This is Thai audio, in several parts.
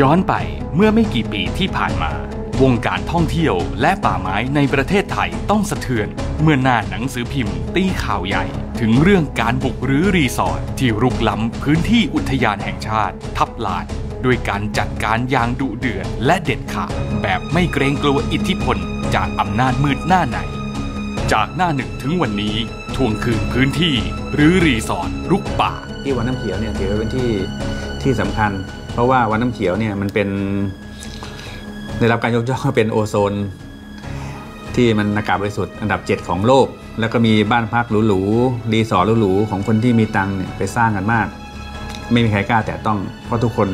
ย้อนไปเมื่อไม่กี่ปีที่ผ่านมา วงการท่องเที่ยวและป่าไม้ในประเทศไทยต้องสะเทือน เมื่อหน้าหนังสือพิมพ์ตีข่าวใหญ่ ถึงเรื่องการบุกรื้อรีสอร์ทที่รุกล้ำพื้นที่อุทยานแห่งชาติ ทับลานด้วยการจัดการอย่างดุเดือดและเด็ดขาดแบบไม่เกรงกลัวอิทธิพล จากอำนาจมืดหน้าไหน จากหน้าหนึ่งถึงวันนี้ทวงคืนพื้นที่ หรือรีสอร์ทรุกป่า ที่วัดน้ำเขียวเนี่ยถือว่าเป็นที่ ที่สำคัญ เพราะว่าวัดน้ำเขียวเนี่ยมันเป็นได้รับการยกย่องว่าเป็นโอโซน ที่มันอากาศบริสุทธิ์อันดับ 7 ของโลก แล้วก็มีบ้านพักหรูๆรีสอร์ทหรูๆของคนที่มีตังเนี่ยไปสร้างกันมาก ไม่มีใครกล้าแตะต้องเพราะทุกคน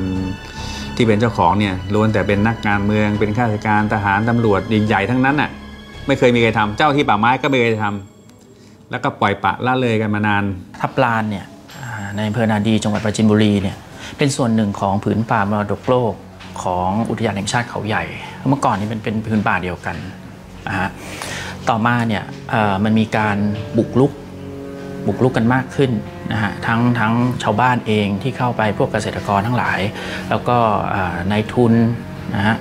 ที่เป็นเจ้าของเนี่ยล้วนแต่เป็นนักการเมืองเป็นข้าราชการทหารตำรวจใหญ่ๆทั้งนั้นน่ะไม่เคยมีใครทำเจ้าที่ป่าไม้ก็ไม่เคยทำแล้วก็ปล่อยปะละเลยกันมานานทับลานเนี่ยในอำเภอนาดีจังหวัดปราจีนบุรีเนี่ย เป็นส่วนหนึ่งของผืนป่ามรดกโลกของอุทยานแห่งชาติเขาใหญ่ เมื่อก่อนนี้มันเป็นผืนป่าเดียวกันนะฮะต่อมาเนี่ยมันมีการบุกลุกบุกลุกกันมากขึ้นนะฮะทั้งทั้งชาวบ้านเองที่เข้าไปพวกเกษตรกรทั้งหลาย แล้วก็นายทุนนะฮะ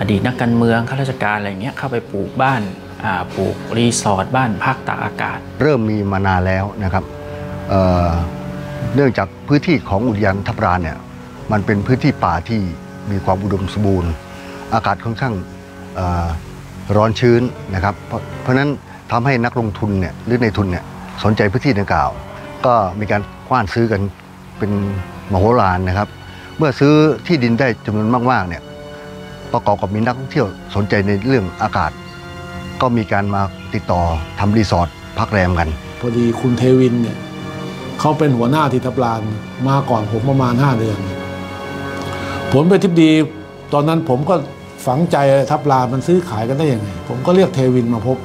อดีตนักการเมืองข้าราชการอะไรเงี้ยเข้าไปปลูกบ้านปลูกรีสอร์ทบ้านพักตากอากาศ เริ่มมีมานานแล้วนะครับ เนื่องจากพื้นที่ของอุทยานทับลานเนี่ยมันเป็นพื้นที่ป่าที่มีความอุดมสมบูรณ์ อากาศค่อนข้างร้อนชื้นนะครับ เพราะฉะนั้นทำให้นักลงทุนเนี่ยหรือในทุนเนี่ยสนใจพื้นที่ดังกล่าว ก็มีการกว้านซื้อกันเป็นมโหฬารนะครับ เมื่อซื้อที่ดินได้จำนวนมากๆเนี่ยประกอบกับมีนักท่องเที่ยวสนใจในเรื่องอากาศ ก็มีการมาติดต่อทำรีสอร์ทพักแรมกัน พอดีคุณเทวินเนี่ย เขาเป็นหัวหน้าที่ทับลานมาก่อนผมประมาณ 5 เดือน ผมเป็นทิบดีตอนนั้นผมก็ฝังใจทับลานมันซื้อขายกันได้ยังไง ผมก็เรียกเทวินมาพบ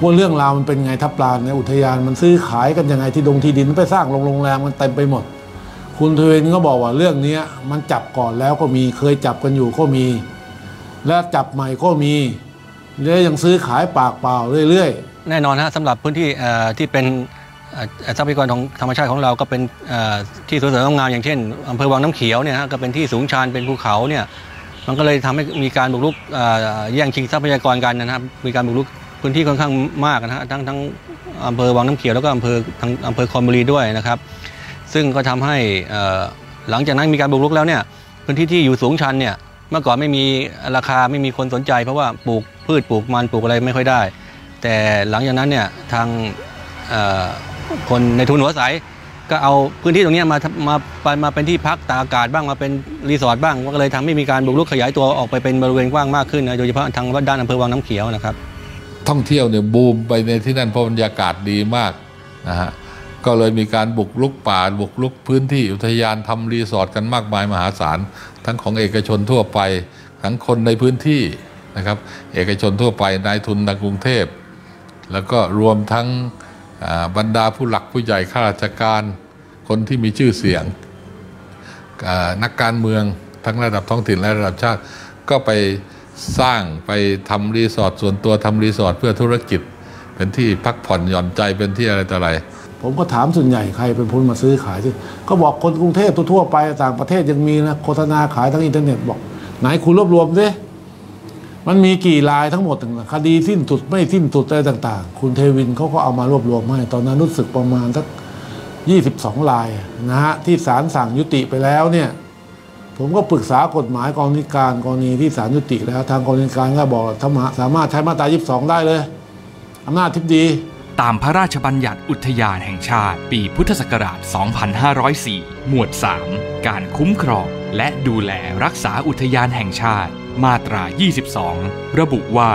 ว่าเรื่องราวมันเป็นไงทับลานในอุทยานมันซื้อขายกันยังไงที่ดงที่ดินไปสร้างโรงแรมมันเต็มไปหมด คุณเทวินก็บอกว่าเรื่องนี้มันจับก่อนแล้วก็มีเคยจับกันอยู่ก็มี และจับใหม่ก็มีและยังซื้อขายปากเปล่าเรื่อยๆ แน่นอนฮะสำหรับพื้นที่ที่เป็น ทรัพยากรของธรรมชาติของเราก็เป็นเอ่อที่สวยๆงามอย่างเช่นอำเภอวังน้ำเขียวเนี่ยฮะก็เป็นที่สูงชันเป็นภูเขาเนี่ยมันก็เลยทำให้มีการบุกรุกแย่งชิงทรัพยากรกันนะครับ มีการบุกรุกพื้นที่ค่อนข้างมากนะฮะทั้งทั้งอำเภอวังน้ำเขียวแล้วก็อำเภอทางอำเภอคอนบุรีด้วยนะครับ ซึ่งก็ทำให้หลังจากนั้นมีการบุกรุกแล้วเนี่ยพื้นที่ที่อยู่สูงชันเนี่ยเมื่อก่อนไม่มีราคาไม่มีคนสนใจ เพราะว่าปลูกพืชปลูกมันปลูกอะไรไม่ค่อยได้ แต่หลังจากนั้นเนี่ยทางอ คนในทุนหัวใสก็เอาพื้นที่ตรงนี้มามามามาเป็นที่พักตากอากาศบ้างมาเป็นรีสอร์ทบ้างก็เลยทำให้มีการบุกรุกขยายตัวออกไปเป็นบริเวณกว้างมากขึ้นนะโดยเฉพาะทางด้านอำเภอวังน้ำเขียวนะครับ ท่องเที่ยวเนี่ยบูมไปในที่นั่นเพราะบรรยากาศดีมากนะฮะก็เลยมีการบุกลุกป่าบุกลุกพื้นที่อุทยานทำรีสอร์ทกันมากมายมหาศาลทั้งของเอกชนทั่วไปทั้งคนในพื้นที่นะครับ เอกชนทั่วไปนายทุนในกรุงเทพ แล้วก็รวมทั้ง บรรดาผู้หลักผู้ใหญ่ข้าราชการคนที่มีชื่อเสียง นักการเมืองทั้งระดับท้องถิ่นและระดับชาติ ก็ไปสร้างไปทำรีสอร์ทส่วนตัวทำรีสอร์ทเพื่อธุรกิจ เป็นที่พักผ่อนหย่อนใจเป็นที่อะไรต่ออะไร ผมก็ถามส่วนใหญ่ใครเป็นผู้มาซื้อขายที่ก็บอกคนกรุงเทพทั่วไปต่างประเทศยังมีนะโฆษณาขายทางอินเทอร์เน็ตบอก ไหนคุณรวบรวมสิ มันมีกี่ลายทั้งหมดคดีสิ้นสุดไม่สิ้นสุดอะไรต่าง ๆ คุณเทวินเขาก็เอามารวบรวมให้ตอนนั้นรู้สึกประมาณสักยี่สิบสองลายนะฮะที่ศาลสั่งยุติไปแล้วเนี่ยผมก็ปรึกษากฎหมายกองนิการกรณีที่ศาลยุติแล้วทางกองนิการก็บอกสามารถใช้มาตรา22 ได้เลยอำนาจทิบดี ตามพระราชบัญญัติอุทยานแห่งชาติ ปีพุทธศักราช 2504 หมวด 3 การคุ้มครอง และดูแลรักษาอุทยานแห่งชาติ มาตรา 22 ระบุว่า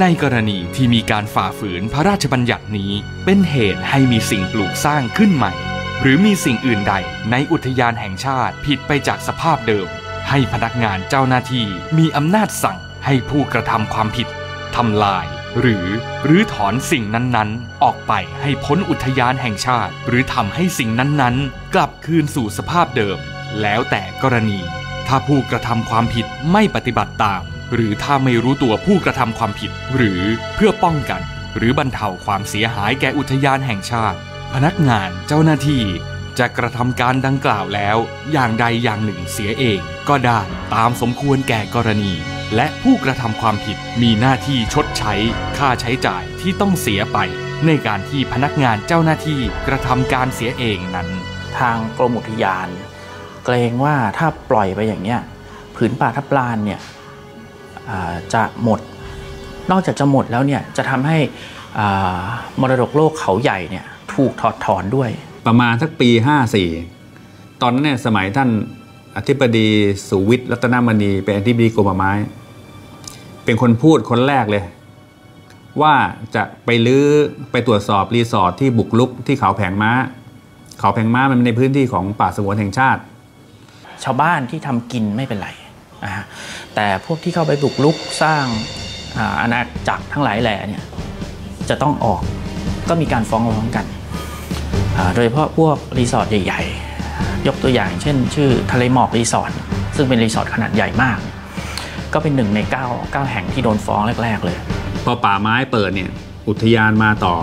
ในกรณีที่มีการฝ่าฝืนพระราชบัญญัตินี้ เป็นเหตุให้มีสิ่งปลูกสร้างขึ้นใหม่ หรือมีสิ่งอื่นใดในอุทยานแห่งชาติผิดไปจากสภาพเดิม ให้พนักงานเจ้าหน้าที่มีอำนาจสั่งให้ผู้กระทำความผิดทำลายหรือรื้อถอนสิ่งนั้นๆ ออกไปให้พ้นอุทยานแห่งชาติ หรือทำให้สิ่งนั้นๆ กลับคืนสู่สภาพเดิม แล้วแต่กรณี ถ้าผู้กระทำความผิดไม่ปฏิบัติตาม หรือถ้าไม่รู้ตัวผู้กระทำความผิด หรือเพื่อป้องกัน หรือบรรเทาความเสียหายแก่อุทยานแห่งชาติ พนักงานเจ้าหน้าที่จะกระทำการดังกล่าวแล้ว อย่างใดอย่างหนึ่งเสียเอง ก็ได้ตามสมควรแก่กรณี และผู้กระทำความผิดมีหน้าที่ชดใช้ค่าใช้จ่ายที่ต้องเสียไป ในการที่พนักงานเจ้าหน้าที่กระทำการเสียเองนั้น ทางกรมอุทยาน เกรงว่าถ้าปล่อยไปอย่างเนี้ยผืนป่าทับลานเนี่ยจะหมด นอกจากจะหมดแล้วเนี่ยจะทำให้มรดกโลกเขาใหญ่เนี่ยถูกถอดถอนด้วย ประมาณสักปี 54 ตอนนั้นเนี่ยสมัยท่านอธิบดีสุวิทย์รัตนมณีเป็นอธิบดีกรมป่าไม้ เป็นคนพูดคนแรกเลย ว่าจะไปลื้อไปตรวจสอบรีสอร์ทที่บุกลุกที่เขาแผงม้า เขาแผงม้ามันในพื้นที่ของป่าสงวนแห่งชาติ ชาวบ้านที่ทำกินไม่เป็นไรนะฮะแต่พวกที่เข้าไปบุกลุกสร้างอาณาจักรทั้งหลายแหล่เนี่ยจะต้องออกก็มีการฟ้องร้องกัน โดยเฉพาะพวกรีสอร์ทใหญ่ๆ ยกตัวอย่างเช่น ชื่อทะเลหมอกรีสอร์ทซึ่งเป็นรีสอร์ทขนาดใหญ่มาก ก็เป็นหนึ่งใน 9 9 แห่งที่โดนฟ้องแรก ๆ เลย พอป่าไม้เปิดเนี่ยอุทยานมาต่อ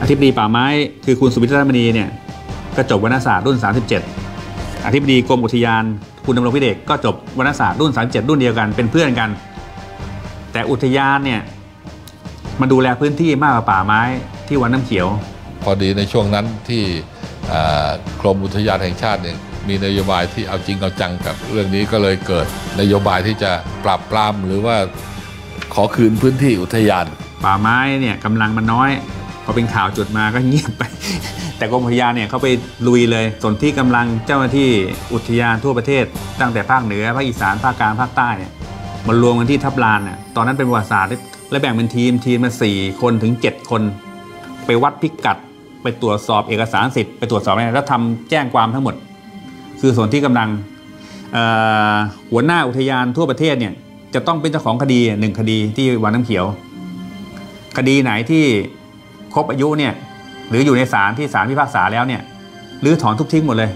อธิบดีป่าไม้คือคุณสุวิทย์รัตนมณีเนี่ยก็จบวรรณศาสตร์รุ่น 37 อธิบดีกรมอุทยาน คุณดำรงพิเดชก็จบวรรณศาสตร์รุ่น 37 รุ่นเดียวกันเป็นเพื่อนกัน แต่อุทยานเนี่ยมาดูแลพื้นที่มากกว่าป่าไม้ที่วังน้ำเขียว พอดีในช่วงนั้นที่อ่ากรมอุทยานแห่งชาติเนี่ยมีนโยบายที่เอาจริงเอาจังกับเรื่องนี้ก็เลยเกิดนโยบายที่จะปราบปรามหรือว่าขอคืนพื้นที่อุทยาน ป่าไม้เนี่ยกำลังมันน้อย พอเป็นข่าวจุดมาก็เงียบไป แต่กรมอุทยานเนี่ยเขาไปลุยเลยส่วนที่กำลังเจ้าหน้าที่อุทยานทั่วประเทศ ตั้งแต่ภาคเหนือภาคอีสานภาคกลางภาคใต้เนี่ยมารวมกันที่ทับลานน่ะตอนนั้นเป็นประวัติศาสตร์และแบ่งเป็นทีมทีมมาสี่คนถึง 7 คน ไปวัดพิกัด ไปตรวจสอบเอกสารสิทธิ์ไปตรวจสอบอะไรแล้วทำแจ้งความทั้งหมด คือส่วนที่กำลังหัวหน้าอุทยานทั่วประเทศเนี่ยจะต้องเป็นเจ้าของคดีหนึ่งคดีที่วังน้ำเขียว คดีไหนที่ครบอายุเนี่ย หรืออยู่ในศาลที่ศาลพิพากษาแล้วเนี่ยรื้อถอนทุบทิ้งหมดเลย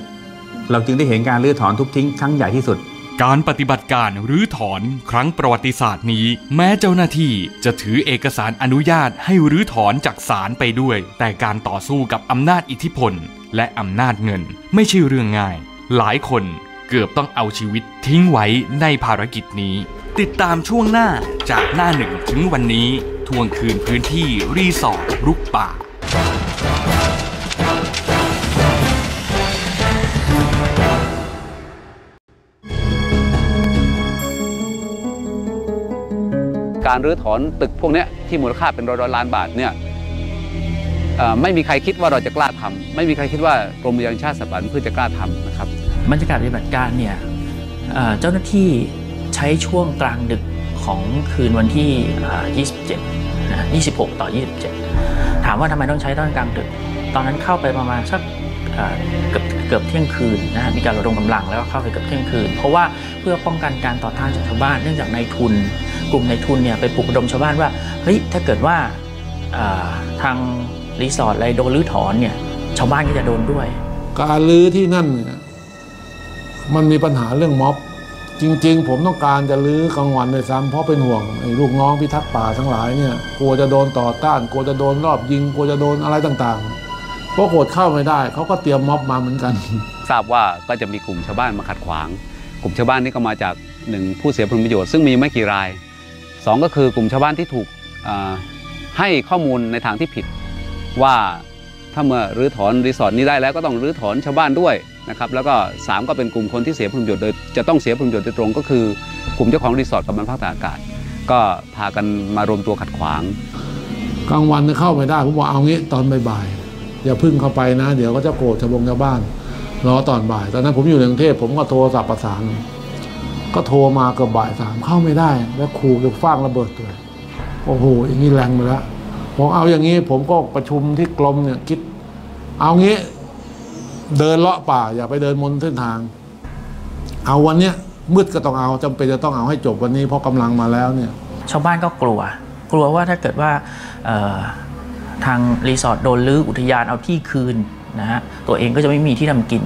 เราจึงได้เห็นการรื้อถอนทุบทิ้งครั้งใหญ่ที่สุด การปฏิบัติการรื้อถอนครั้งประวัติศาสตร์นี้ แม้เจ้าหน้าที่จะถือเอกสารอนุญาตให้รื้อถอนจากศาลไปด้วย แต่การต่อสู้กับอำนาจอิทธิพล และอำนาจเงิน ไม่ใช่เรื่องง่าย หลายคนเกือบต้องเอาชีวิตทิ้งไว้ในภารกิจนี้ ติดตามช่วงหน้าจากหน้าหนึ่งถึงวันนี้ ทวงคืนพื้นที่รีสอร์ทรุกป่า การรื้อถอนตึกพวกนี้ที่มูลค่าเป็นร้อยร้อยล้านบาทเนี่ยไม่มีใครคิดว่าเราจะกล้าทำไม่มีใครคิดว่ากรมอุทยานแห่งชาติสัตว์ป่าและพืชจะกล้าทำนะครับบรรยากาศปฏิบัติการเนี่ยเจ้าหน้าที่ใช้ช่วงกลางดึกของคืนวันที่ 27 26 ต่อ 27 ถามว่าทำไมต้องใช้ตอนกลางดึก ตอนนั้นเข้าไปประมาณสักเกือบเกือบเที่ยงคืนนะฮะมีการระดมกำลังแล้วก็เข้าไปเกือบเที่ยงคืน เพราะว่าเพื่อป้องกันการต่อต้านจากชาวบ้านเนื่องจากนายทุน กลุ่มนายทุนเนี่ยไปปลุกระดมชาวบ้านว่าเฮ้ยถ้าเกิดว่าทางรีสอร์ทอะไรโดนรื้อถอนเนี่ยชาวบ้านก็จะโดนด้วย การลื้อที่นั่นเนี่ยมันมีปัญหาเรื่องม็อบ จริง ๆ ผมต้องการจะลื้อกลางวันเลยซ้ำเพราะเป็นห่วงไอ้ลูกน้องพิทักษ์ป่าทั้งหลายเนี่ยกลัวจะโดนต่อต้านกลัวจะโดนรอบยิงกลัวจะโดนอะไรต่างๆเพราะโกดเข้าไม่ได้ เขาก็เตรียมม็อบมาเหมือนกัน ทราบว่าก็จะมีกลุ่มชาวบ้านมาขัดขวาง กลุ่มชาวบ้านนี้ก็มาจากหนึ่งผู้เสียผลประโยชน์ซึ่งมีไม่กี่รายสองก็คือกลุ่มชาวบ้านที่ถูกให้ข้อมูลในทางที่ผิด ว่าถ้าเมื่อรื้อถอนรีสอร์ทนี้ได้แล้วก็ต้องรื้อถอนชาวบ้านด้วย นะครับแล้วก็สามก็เป็นกลุ่มคนที่เสียผลประโยชน์โดยจะต้องเสียผลประโยชน์โดยตรงก็คือกลุ่มเจ้าของรีสอร์ทกับมันภาคตากอากาศ ก็พากันมารวมตัวขัดขวาง กลางวันเข้าไม่ได้ผมบอกเอางี้ตอนบ่ายๆอย่าพึ่งเข้าไปนะ เดี๋ยวก็จะโกรธชาวบงชาวบ้านรอตอนบ่ายตอนนั้นผมอยู่ในกรุงเทพผมก็โทรศัพท์ประสาน ก็โทรมาเกือบบ่ายสามเข้าไม่ได้ แล้วครูจะฟางระเบิดเลยโอ้โหอย่างนี้แรงไปแล้วผมเอาอย่างนี้ผมก็ประชุมที่กรมเนี่ยคิด เอางี้ เดินเลาะป่า อย่าไปเดินบนเส้นทาง เอาวันเนี้ยมืดก็ต้องเอาจำเป็นจะต้องเอาให้จบวันนี้เพราะกำลังมาแล้วเนี่ย ชาวบ้านก็กลัว กลัวว่าถ้าเกิดว่าทางรีสอร์ทโดนลื้ออุทยานเอาที่คืนนะฮะตัวเองก็จะไม่มีที่ทำกิน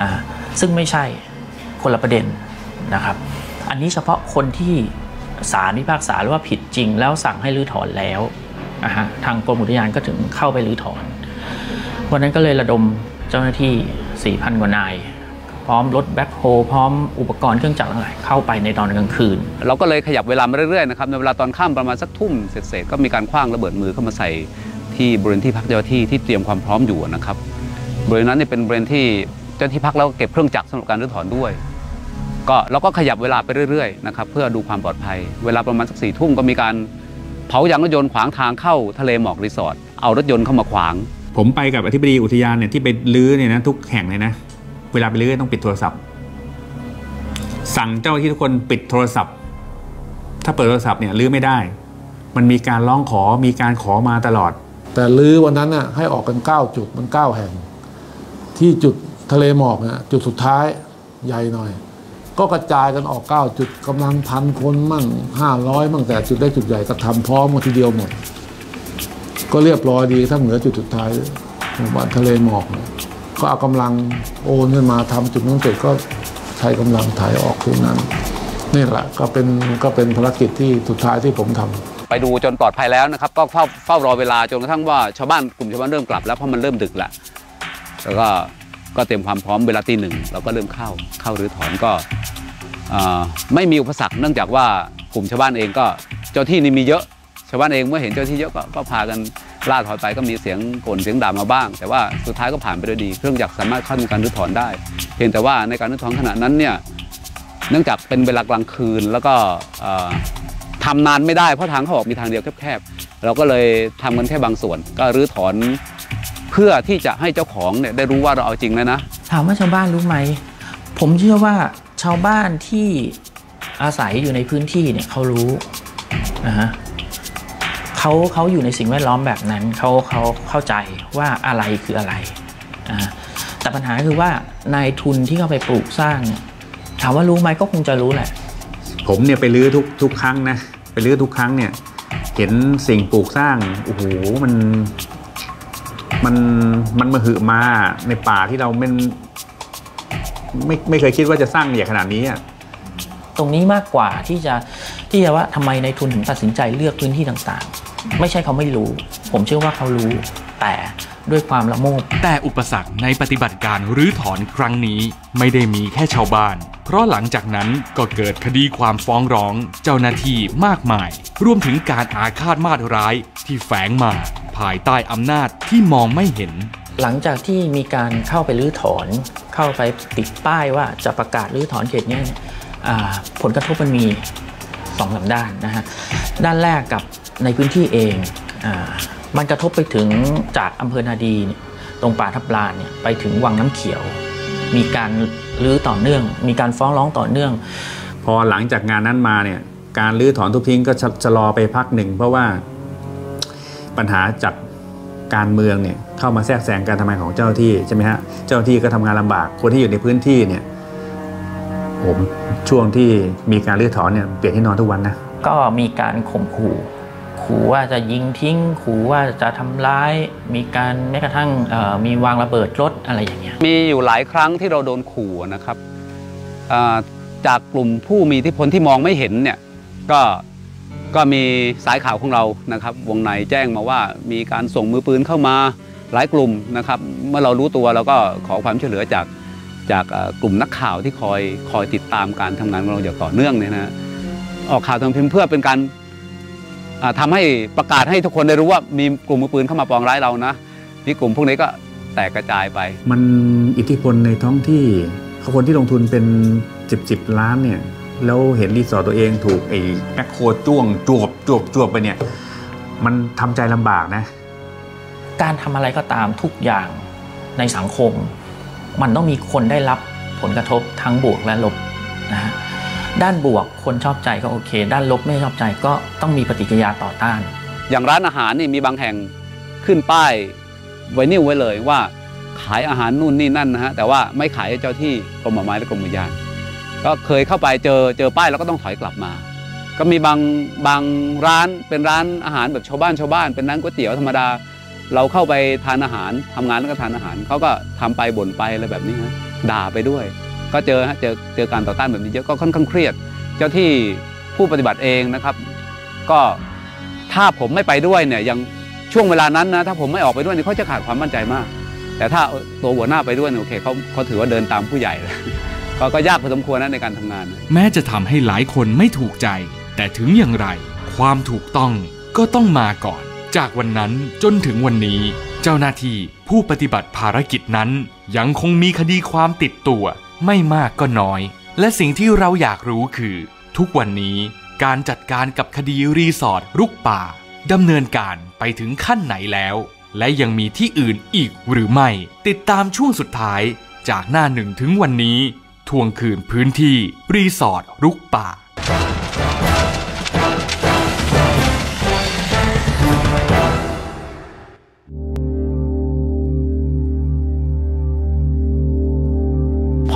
อ่าซึ่งไม่ใช่คนละประเด็นนะครับ อันนี้เฉพาะคนที่ศาลพิพากษาหรือว่าผิดจริง แล้วสั่งให้รื้อถอนแล้วนะฮะทางกรมอุทยานก็ถึงเข้าไปรื้อถอนวันนั้นก็เลยระดม เจ้าหน้าที่ 4,000 กว่านายพร้อมรถแบ็คโฮพร้อมอุปกรณ์เครื่องจักรทั้งหลายเข้าไปในตอนกลางคืน เราก็เลยขยับเวลามาเรื่อยๆนะครับในเวลาตอนค่ำประมาณสักทุ่มเสร็จๆก็มีการคว้างระเบิดมือเข้ามาใส่ที่บริเวณที่พักเจ้าหน้าที่ที่เตรียมความพร้อมอยู่นะครับบริเวณนั้นเนี่ยเป็นบริเวณที่เจ้าที่พักแล้วเก็บเครื่องจักรสำหรับการรื้อถอนด้วย ก็เราก็ขยับเวลาไปเรื่อยๆนะครับเพื่อดูความปลอดภัย เวลาประมาณสักสี่ทุ่มก็มีการเผายางรถยนต์ขวางทางเข้าทะเลหมอกรีสอร์ทเอารถยนต์เข้ามาขวาง ผมไปกับอธิบดีอุทยานเนี่ยที่ไปลื้อเนี่ยนะทุกแห่งเลยนะ เวลาไปลื้อต้องปิดโทรศัพท์ สั่งเจ้าหน้าที่ทุกคนปิดโทรศัพท์ ถ้าเปิดโทรศัพท์เนี่ยลื้อไม่ได้ มันมีการร้องขอมีการขอมาตลอด แต่ลื้อวันนั้นน่ะให้ออกกัน9จุดมัน9แห่ง ที่จุดทะเลหมอกเนี่ยจุดสุดท้ายใหญ่หน่อย ก็กระจายกันออก 9 จุดกำลังพันคนมั่ง500มั่งแต่จุดได้จุดใหญ่ก็ทำพร้อมกันทีเดียวหมด ก็เรียบร้อยดีทั้งเหนือจุดสุดท้ายหมู่บ้านทะเลหมอกเนี่ยก็เอากำลังโอนขึ้นมาทำจุดนั้นเสร็จก็ใช้กำลังถ่ายออกทุกนั้นนี่แหละก็เป็นก็เป็นภารกิจที่สุดท้ายที่ผมทำไปดูจนปลอดภัยแล้วนะครับ ก็เฝ้าเฝ้ารอเวลาจนกระทั่งว่าชาวบ้านกลุ่มชาวบ้านเริ่มกลับแล้วเพราะมันเริ่มดึกแล้วแล้วก็ก็เตรียมความพร้อมเวลาตีหนึ่งเราก็เริ่มเข้าเข้าหรือถอนก็ไม่มีอุปสรรคเนื่องจากว่ากลุ่มชาวบ้านเองก็เจ้าที่นี่มีเยอะ ชาวบ้านเองเมื่อเห็นเจ้าที่เยอะก็ก็พากันล่าถอยไปก็มีเสียงโกนเสียงด่ามาบ้าง แต่ว่าสุดท้ายก็ผ่านไปด้วยดี เครื่องจักรสามารถเข้าทำการรื้อถอนได้ เพียงแต่ว่าในการรื้อถอนขณะนั้นเนี่ยเนื่องจากเป็นเวลากลางคืนแล้วก็เอ่อทำนานไม่ได้เพราะทางเขาออกมีทางเดียวแคบๆเราก็เลยทำกันแค่บางส่วน ก็รื้อถอนเพื่อที่จะให้เจ้าของเนี่ยได้รู้ว่าเราเอาจริงแล้วนะถามว่าชาวบ้านรู้ไหม ผมเชื่อว่าชาวบ้านที่อาศัยอยู่ในพื้นที่เนี่ยเขารู้นะฮะ เขาเขาอยู่ในสิ่งแวดล้อมแบบนั้นเขาเขาเข้าใจว่าอะไรคืออะไรอ่าแต่ปัญหาคือว่านายทุนที่เขาไปปลูกสร้างเนี่ยถามว่ารู้ไหมก็คงจะรู้แหละ ผมเนี่ยไปลื้อทุกทุกครั้งนะไปลื้อทุกครั้งเนี่ยเห็นสิ่งปลูกสร้างโอ้โหมันมันมันมาหือมาในป่าที่เราไม่ไม่ไม่เคยคิดว่าจะสร้างใหญ่ขนาดนี้อะตรงนี้มากกว่าที่จะที่จะว่าทำไมในายทุนถึงตัดสินใจเลือกพื้นที่ต่างๆ ไม่ใช่เขาไม่รู้ ผมเชื่อว่าเขารู้แต่ด้วยความละโมบแต่อุปสรรคในปฏิบัติการรื้อถอนครั้งนี้ไม่ได้มีแค่ชาวบ้าน เพราะหลังจากนั้นก็เกิดคดีความฟ้องร้องเจ้าหน้าที่มากมาย รวมถึงการอาฆาตมาตร้ายที่แฝงมา ภายใต้อำนาจที่มองไม่เห็น หลังจากที่มีการเข้าไปรื้อถอน เข้าไปติดป้ายว่าจะประกาศรื้อถอนเขตเนี้ยเนี่ยอ่าผลกระทบมันมีสองสามด้านนะฮะด้านแรกกับ ในพื้นที่เองอามันกระทบไปถึงจากอำเภอนาดีเนี่ยตรงป่าทับลานเนี่ยไปถึงวังน้ำเขียว มีการรื้อต่อเนื่อง มีการฟ้องร้องต่อเนื่อง พอหลังจากงานนั้นมาเนี่ยการรื้อถอนทุบทิ้งก็ชะชะลอไปพักหนึ่ง เพราะว่าปัญหาจากการเมืองเนี่ยเข้ามาแทรกแซงการทำงานของเจ้าหน้าที่ใช่ไหมฮะเจ้าหน้าที่ก็ทำงานลำบากคนที่อยู่ในพื้นที่เนี่ยผมช่วงที่มีการรื้อถอนเนี่ยเปลี่ยนที่นอนทุกวันนะก็มีการข่มขู่ ขู่ว่าจะยิงทิ้ง ขู่ว่าจะทำร้าย มีการแม้กระทั่งมีวางระเบิดรถอะไรอย่างเงี้ยมีอยู่หลายครั้งที่เราโดนขู่นะครับจากกลุ่มผู้มีอิทธิพลที่มองไม่เห็นเนี่ยก็ก็มีสายข่าวของเรานะครับ วงในแจ้งมาว่ามีการส่งมือปืนเข้ามาหลายกลุ่มนะครับ เมื่อเรารู้ตัวเราก็ขอความช่วยเหลือจากจากกลุ่มนักข่าวที่คอยคอยติดตามการทำงานของเราอย่างต่อเนื่องเนี่ยนะออกข่าวทางพิมพ์เพื่อเป็นการ ทำาให้ประกาศให้ทุกคนได้รู้ว่ามีกลุ่มมือปืนเข้ามาปองร้ายเรานะที่กลุ่มพวกนี้ก็แตกกระจายไป มันอิทธิพลในท้องที่เขาคนที่ลงทุนเป็น 10บสล้านเนี่ยแล้วเห็นรีสอร์ทตัวเองถูกไอ้แมคโครจ้วงจวบจวบจวบไปเนี่ยมันทำใจลำบากนะ การทำอะไรก็ตามทุกอย่างในสังคม มันต้องมีคนได้รับผลกระทบทั้งบวกและลบนะฮะ ด้านบวกคนชอบใจก็โอเค ด้านลบไม่ชอบใจก็ต้องมีปฏิกิริยาต่อต้าน อย่างร้านอาหารนี่มีบางแห่งขึ้นป้ายไว้นิลไว้เลยว่าขายอาหารนู่นนี่นั่นนะฮะแต่ว่าไม่ขายเจ้าที่กรมป่าไม้และกรมอุทยาน ก็เคยเข้าไปเจอเจอป้ายแล้วก็ต้องถอยกลับมา ก็มีบางบางร้านเป็นร้านอาหารแบบชาวบ้านชาวบ้าน เป็นร้านก๋วยเตี๋ยวธรรมดา เราเข้าไปทานอาหารทำงานแล้วก็ทานอาหารเขาก็ทำไปบ่นไปอะไรแบบนี้ฮะด่าไปด้วย ก็เจอฮะเจอเจอการต่อต้านแบบนี้เยอะก็ค่อนข้างเครียด เจ้าที่ผู้ปฏิบัติเองนะครับ ก็ถ้าผมไม่ไปด้วยเนี่ยยังช่วงเวลานั้นนะถ้าผมไม่ออกไปด้วยเนี่ยเขาจะขาดความมั่นใจมาก แต่ถ้าตัวหัวหน้าไปด้วยเนี่ยโอเคเขาเขาถือว่าเดินตามผู้ใหญ่เลยก็ก็ยากพอสมควรนะในการทำงาน แม้จะทำให้หลายคนไม่ถูกใจ แต่ถึงอย่างไร ความถูกต้องก็ต้องมาก่อน จากวันนั้นจนถึงวันนี้ เจ้าหน้าที่ผู้ปฏิบัติภารกิจนั้น ยังคงมีคดีความติดตัว ไม่มากก็น้อย และสิ่งที่เราอยากรู้คือ ทุกวันนี้การจัดการกับคดีรีสอร์ทรุกป่าดำเนินการไปถึงขั้นไหนแล้ว และยังมีที่อื่นอีกหรือไม่ ติดตามช่วงสุดท้ายจากหน้าหนึ่งถึงวันนี้ ทวงคืนพื้นที่รีสอร์ทรุกป่า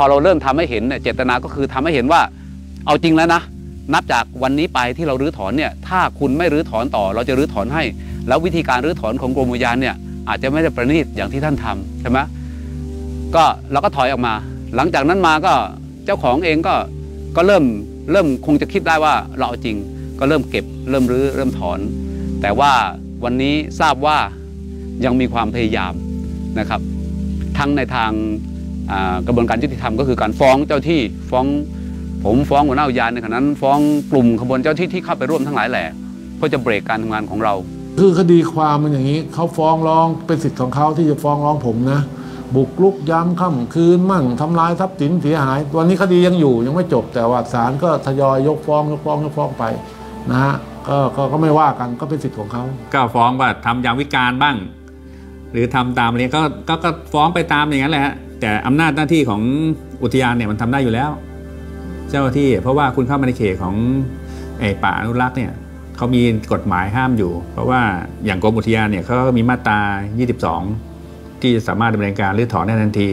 อเราเริ่มทำให้เห็นเนี่ยเจตนาก็คือทำให้เห็นว่า เอาจริงแล้วนะ นับจากวันนี้ไปที่เรารื้อถอนเนี่ยถ้าคุณไม่รื้อถอนต่อ เราจะรื้อถอนให้ แล้ววิธีการรื้อถอนของกรมอุทยานเนี่ยอาจจะไม่ได้ประณีตอย่างที่ท่านทำใช่ไหมก็เราก็ถอยออกมา หลังจากนั้นมาก็เจ้าของเองก็ก็เริ่มเริ่มคงจะคิดได้ว่าเราเอาจริงก็เริ่มเก็บเริ่มรื้อเริ่มถอน แต่ว่าวันนี้ทราบว่ายังมีความพยายามนะครับ ทั้งในทาง กระบวนการยุติธรรมก็คือการฟ้องเจ้าที่ฟ้องผมฟ้องหัวหน้าอุทยานในขณะนั้น ฟ้องกลุ่มขบวนเจ้าที่ที่เข้าไปร่วมทั้งหลายแหล่เพื่อจะเบรกการทำงานของเรา คือคดีความมันอย่างนี้เขาฟ้องร้องเป็นสิทธิ์ของเขาที่จะฟ้องร้องผมนะ บุกลุกย้ำค่ำคืนมั่งทำลายทรัพย์สินเสียหายวันนี้คดียังอยู่ยังไม่จบแต่ว่าศาลก็ทยอยยกฟ้องยกฟ้องยกฟ้องไปนะฮะก็ก็ก็ไม่ว่ากันก็เป็นสิทธิ์ของเขาก็ฟ้องว่าทำยามวิการบ้าง หรือทำตามอะไรก็ก็ก็ฟ้องไปตามอย่างนั้นแหละฮะ แต่อำนาจหน้าที่ของอุทยานเนี่ยมันทำได้อยู่แล้ว เจ้าหน้าที่เพราะว่าคุณเข้ามาในเขตของไอ้ป่าอนุรักษ์เนี่ยเขามีกฎหมายห้ามอยู่ เพราะว่าอย่างกรมอุทยานเนี่ยเขาก็มีมาตรา 22 ที่สามารถดำเนินการรื้อถอนได้ทันที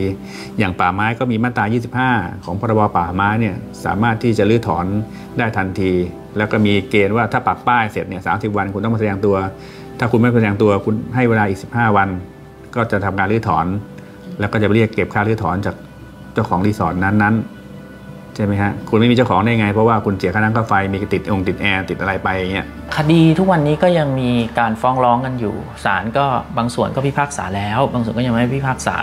อย่างป่าไม้ก็มีมาตรา 25 ของพรบป่าไม้เนี่ยสามารถที่จะรื้อถอนได้ทันที แล้วก็มีเกณฑ์ว่าถ้าปักป้ายเสร็จเนี่ยสาวันคุณต้องมาแสดงตัว ถ้าคุณไม่แสดงตัวคุณให้เวลาอีก 15 วัน ก็จะทำการรื้อถอน แล้วก็จะเรียกเก็บค่ารื้อถอนจากเจ้าของรีสอร์ทนั้นๆ ใช่ไหมฮะ คุณไม่มีเจ้าของได้ไง เพราะว่าคุณเสียค่าน้ำค่าไฟมีติดองค์ติดแอร์ติดอะไรไปอย่างเงี้ยคดีทุกวันนี้ก็ยังมีการฟ้องร้องกันอยู่ศาลก็บางส่วนก็พิพากษาแล้ว บางส่วนก็ยังไม่พิพากษา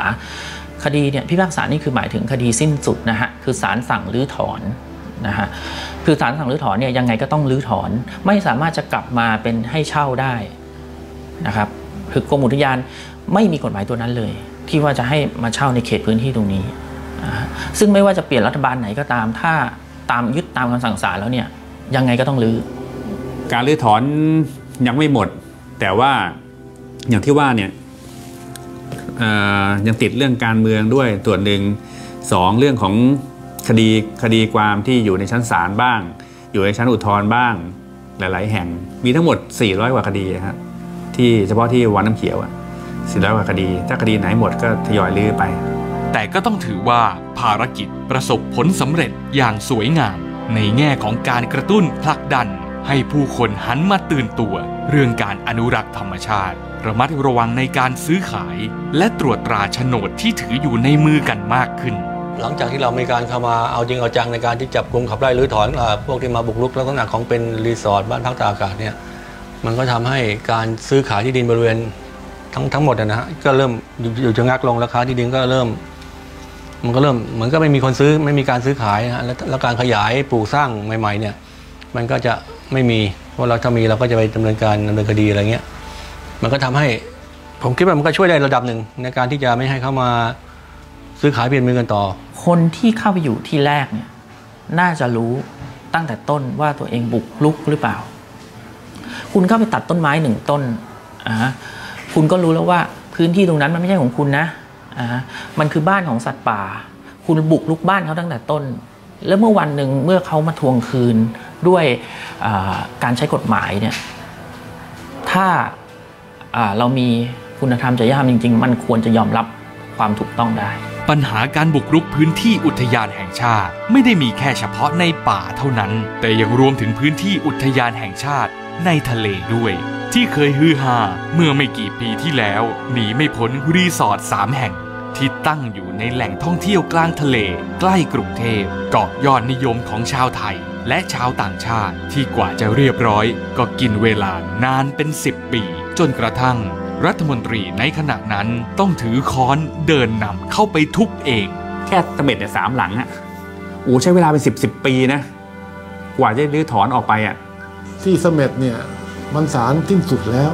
คดีเนี่ยพิพากษานี่คือหมายถึงคดีสิ้นสุดนะฮะคือศาลสั่งรื้อถอนนะฮะคือศาลสั่งรื้อถอนเนี่ยยังไงก็ต้องรื้อถอน ไม่สามารถจะกลับมาเป็นให้เช่าได้นะครับคือกรมอุทยานไม่มีกฎหมายตัวนั้นเลย ที่ว่าจะให้มาเช่าในเขตพื้นที่ตรงนี้ ซึ่งไม่ว่าจะเปลี่ยนรัฐบาลไหนก็ตาม ถ้าตามยึดตามคำสั่งศาลแล้วเนี่ยยังไงก็ต้องรื้อการรื้อถอนยังไม่หมด แต่ว่าอย่างที่ว่าเนี่ยยังติดเรื่องการเมืองด้วยส่วนหนึ่งสองเรื่องของคดีคดีความที่อยู่ในชั้นศาลบ้าง อยู่ในชั้นอุทธรณ์บ้างหลาย ๆ แห่งมีทั้งหมด 400 กว่าคดีครับที่เฉพาะที่วันน้ำเขียวอะ 400กว่าคดี ถ้าคดีไหนหมดก็ทยอยลื้อไป แต่ก็ต้องถือว่าภารกิจประสบผลสำเร็จอย่างสวยงาม ในแง่ของการกระตุ้นผลักดัน ให้ผู้คนหันมาตื่นตัว เรื่องการอนุรักษ์ธรรมชาติ ระมัดระวังในการซื้อขาย และตรวจตราโฉนดที่ถืออยู่ในมือกันมากขึ้นหลังจากที่เรามีการเข้ามาเอาจริงเอาจังในการที่จับกลุ่มขับไล่หรือถอนอาพวกที่มาบุกรุกลักษณะของเป็นรีสอร์ทบ้านพักตากอากาศเนี่ยมันก็ทำให้การซื้อขายที่ดินบริเวณ ทั้งทั้งหมดนะฮะก็เริ่มอยู่จะงักลงราคาที่ดินก็เริ่ม มันก็เริ่มเหมือนก็ไม่มีคนซื้อไม่มีการซื้อขายฮะแล้วการขยายปลูกสร้างใหม่ ๆ เนี่ย มันก็จะไม่มีเพราะเราถ้ามีเราก็จะไปดำเนินการดำเนินคดีอะไรเงี้ยมันก็ทำให้ผมคิดว่ามันก็ช่วยได้ระดับหนึ่งในการที่จะไม่ให้เข้ามาซื้อขายเปลี่ยนมือกันต่อ คนที่เข้าไปอยู่ที่แรกเนี่ยน่าจะรู้ตั้งแต่ต้นว่าตัวเองบุกลุกหรือเปล่าคคุณเข้าไปตัดต้นไม้หนึ่งต้นอ่า คุณก็รู้แล้วว่าพื้นที่ตรงนั้นมันไม่ใช่ของคุณนะอ่ามันคือบ้านของสัตว์ป่า คุณบุกลุกบ้านเขาตั้งแต่ต้น แล้วเมื่อวันหนึ่งเมื่อเขามาทวงคืนด้วยการใช้กฎหมายเนี่ย ถ้าเรามีคุณธรรมจริยธรรมจริง ๆ มันควรจะยอมรับความถูกต้องได้ ปัญหาการบุกรุกพื้นที่อุทยานแห่งชาติ ไม่ได้มีแค่เฉพาะในป่าเท่านั้น แต่ยังรวมถึงพื้นที่อุทยานแห่งชาติในทะเลด้วยที่เคยฮือฮาเมื่อไม่กี่ปีที่แล้ว หนีไม่พ้นรีสอร์ทสามแห่ง ที่ตั้งอยู่ในแหล่งท่องเที่ยวกลางทะเล ใกล้กรุงเทพเกาะยอดนิยมของชาวไทย และชาวต่างชาติที่กว่าจะเรียบร้อย ก็กินเวลานานเป็น 10 ปี จนกระทั่ง รัฐมนตรีในขณะนั้นต้องถือค้อนเดินนำเข้าไปทุบเอง แค่สเม็ดเนี่ยสามหลังอะโอ้ใช้เวลาเป็นสิบสิบปีนะ กว่าจะรื้อถอนออกไปอะที่สเม็ดเนี่ย มันสารทิ้นสุดแล้ว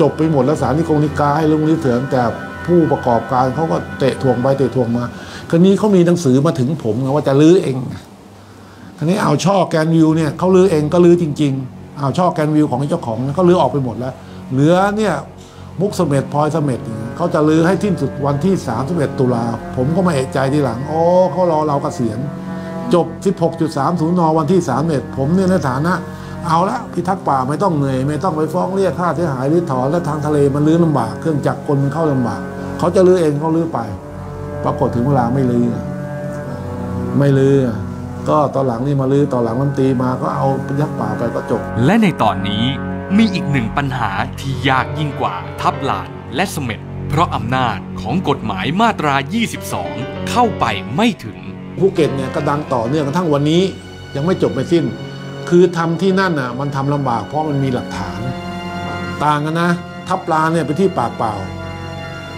จบไปหมดแล้วสารนิกงนิกายลุงนิเถือนแต่ผู้ประกอบการเขาก็เตะทวงไปเตะทวงมาคราวนี้เขามีหนังสือมาถึงผมว่าจะลื้อเองคราวนี้เอาช่อแกนวิวเนี่ยเขาลื้อเองก็ลื้อจริง ๆ เอาช่อแกนวิวของเจ้าของเขาลื้อออกไปหมดแล้ว เหลือเนี่ยมุกสเม็ดพลอยสเม็ดเขาจะลื้อให้ทิ้นสุดวันที่31ตุลาผมก็มาเอกใจทีหลังโอ้เขารอเรากเกษียณจบ 16.30 น วันที่31ผมเนี่ยในฐานะ เอาละพิทักษ์ป่าไม่ต้องเหนื่อยไม่ต้องไปฟ้องเรียกค่าเสียหายหรือถอนและทางทะเลมันลื้อลำบากเครื่องจักรกลมันเข้าลำบากเขาจะลื้อเองเขาลื้อไป ปรากฏถึงเวลาไม่ลื้อไม่ลื้อก็ตอนหลังนี่มาลื้อตอนหลังลำตีมาก็เอาพิทักษ์ป่าไปก็จบ และในตอนนี้มีอีกหนึ่งปัญหาที่ยากยิ่งกว่าทับลานและสมเม็ดเพราะอำนาจของกฎหมายมาตรา 22 เข้าไปไม่ถึงภูเก็ตเนี่ยกระดังต่อเนื่องกระทั่งวันนี้ยังไม่จบไม่สิ้น คือทำที่นั่นน่ะมันทำลำบากเพราะมันมีหลักฐาน ต่างกันนะทับลาเนี่ยไปที่ปากเปล่า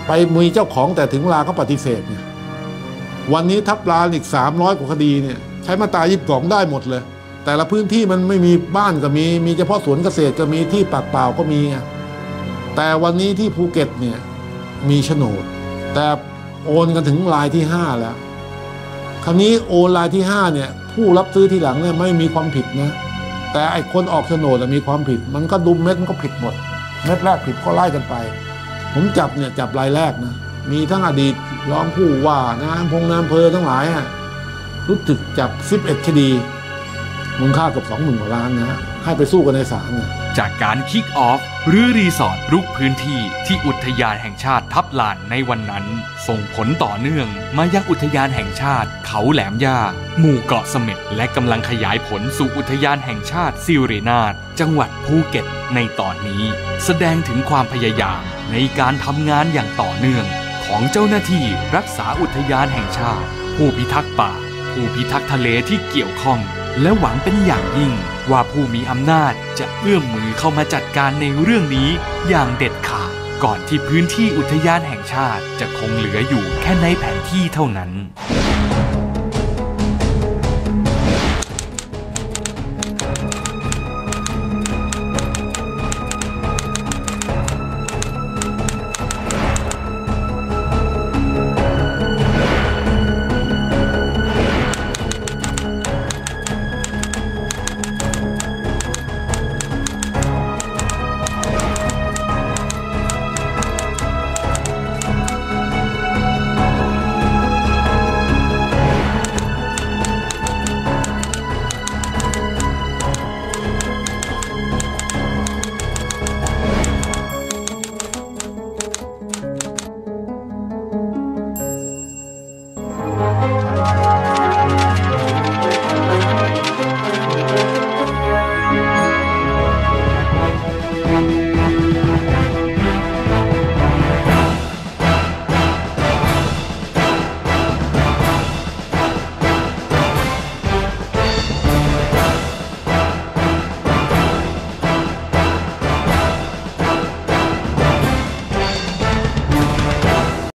ไปมีเจ้าของแต่ถึงลาเขาปฏิเสธเนี่ยวันนี้ทับลาอีกสามร้อยกว่าคดีเนี่ยใช้มาตรายิบสองได้หมดเลย แต่ละพื้นที่มันไม่มีบ้านก็มี มีเฉพาะสวนเกษตรก็มีที่ปากเปล่าก็มี แต่วันนี้ที่ภูเก็ตเนี่ยมีโฉนด แต่โอนกันถึงลายที่ห้าแล้วคราวนี้โอนลายที่ห้าเนี่ย ผู้รับซื้อทีหลังเนี่ยไม่มีความผิดนะแต่ไอ้คนออกโฉนดมีความผิด มันก็ดุมเม็ดมันก็ผิดหมด เม็ดแรกผิดก็ไล่กันไป ผมจับเนี่ยจับรายแรกนะมีทั้งอดีตรองผู้ว่าน้ำพงน้ำเพอทั้งหลายอะรู้สึกจับ 11 คดีมูลค่าเกือบสองหมื่นกว่าล้านนะให้ไปสู้กันในศาลจากการคิกออฟ หรือรีสอร์ทรุกพื้นที่ที่อุทยานแห่งชาติทับลานในวันนั้น ส่งผลต่อเนื่องมายังอุทยานแห่งชาติเขาแหลมย่า หมู่เกาะเสม็ดและกำลังขยายผลสู่อุทยานแห่งชาติซิรินาตจังหวัดภูเก็ตในตอนนี้ แสดงถึงความพยายามในการทำงานอย่างต่อเนื่อง ของเจ้าหน้าที่รักษาอุทยานแห่งชาติ ผู้พิทักษ์ป่า ผู้พิทักษ์ทะเลที่เกี่ยวข้อง และหวังเป็นอย่างยิ่ง ว่าผู้มีอำนาจจะเอื้อมมือเข้ามาจัดการในเรื่องนี้อย่างเด็ดขาดก่อนที่พื้นที่อุทยานแห่งชาติจะคงเหลืออยู่แค่ในแผนที่เท่านั้น